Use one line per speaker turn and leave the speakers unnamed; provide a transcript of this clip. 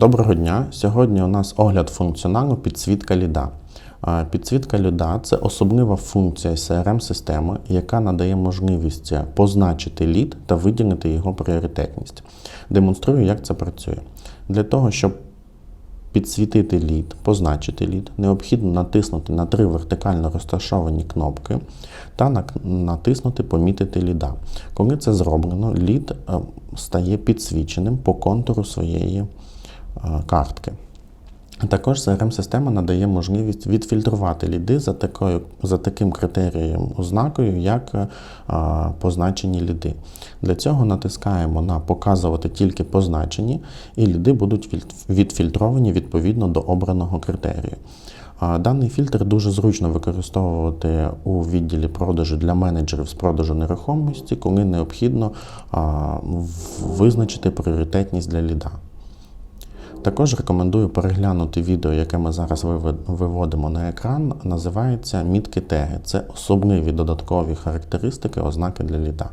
Доброго дня! Сьогодні у нас огляд функціоналу підсвітка ліда. Підсвітка ліда це особлива функція CRM-системи, яка надає можливість позначити лід та виділити його пріоритетність. Демонструю, як це працює. Для того, щоб підсвітити лід, позначити лід, необхідно натиснути на три вертикально розташовані кнопки та натиснути Помітити ліда. Коли це зроблено, лід е, стає підсвіченим по контуру своєї картки. Також CRM-система надає можливість відфільтрувати ліди за, такою, за таким критерієм ознакою, як е, а, позначені ліди. Для цього натискаємо на Показувати тільки позначені, і ліди будуть відфільтровані відповідно до обраного критерію. А, Даний фільтр дуже зручно використовувати у відділі продажу для менеджерів з продажу нерухомості, коли необхідно а, визначити пріоритетність для ліда. Також рекомендую переглянути відео, яке ми зараз виводимо на екран. Називається мітки теги. Це особливі додаткові характеристики, ознаки для ліда.